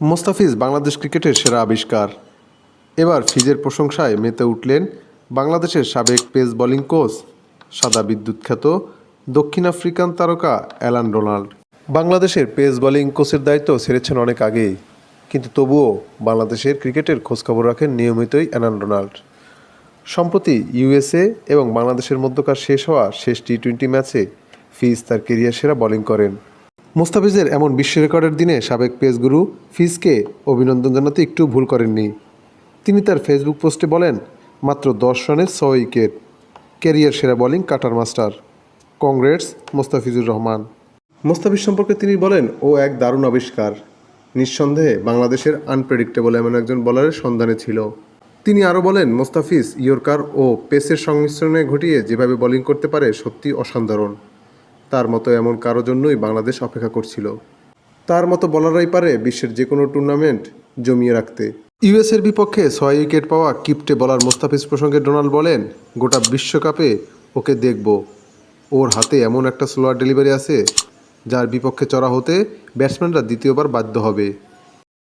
মোস্তাফিজ বাংলাদেশ ক্রিকেটের সেরা আবিষ্কার। এবার ফিজের প্রশংসায় মেতে উঠলেন বাংলাদেশের সাবেক পেস বোলিং কোচ, সাদা বিদ্যুৎ খ্যাত দক্ষিণ আফ্রিকান তারকা অ্যালান ডোনাল্ড। বাংলাদেশের পেস বোলিং কোচের দায়িত্ব সেরেছেন অনেক আগেই, কিন্তু তবুও বাংলাদেশের ক্রিকেটের খোঁজখবর রাখেন নিয়মিতই অ্যালান ডোনাল্ড। সম্প্রতি ইউএসএ এবং বাংলাদেশের মধ্যকার শেষ হওয়া শেষ টি টোয়েন্টি ম্যাচে ফিজ তার কেরিয়ার সেরা বোলিং করেন। মোস্তাফিজের এমন বিশ্ব রেকর্ডের দিনে সাবেক পেস গুরু ফিজকে অভিনন্দন জানাতে একটু ভুল করেননি। তিনি তার ফেসবুক পোস্টে বলেন, মাত্র দশ রানের ছয় উইকেট। ক্যারিয়ার সেরা বোলিং কাটার মাস্টার। কংগ্রেস, মোস্তাফিজুর রহমান। মোস্তাফিজ সম্পর্কে তিনি বলেন, ও এক দারুণ আবিষ্কার। নিঃসন্দেহে বাংলাদেশের আনপ্রেডিক্টেবল এমন একজন বলারের সন্ধানে ছিল। তিনি আরও বলেন, মোস্তাফিজ, ইয়র্কার ও পেসের সংমিশ্রণে ঘটিয়ে যেভাবে বোলিং করতে পারে সত্যি অসাধারণ। তার মতো এমন কারও জন্যই বাংলাদেশ অপেক্ষা করছিল। তার মতো বলারাই পারে বিশ্বের যে কোনো টুর্নামেন্ট জমিয়ে রাখতে। ইউএসের বিপক্ষে ছয় উইকেট পাওয়া কিপটে বলার মোস্তাফিজ প্রসঙ্গে ডোনাল্ড বলেন, গোটা বিশ্বকাপে ওকে দেখব। ওর হাতে এমন একটা স্লোয়ার ডেলিভারি আছে, যার বিপক্ষে চড়া হতে ব্যাটসম্যানরা দ্বিতীয়বার বাধ্য হবে।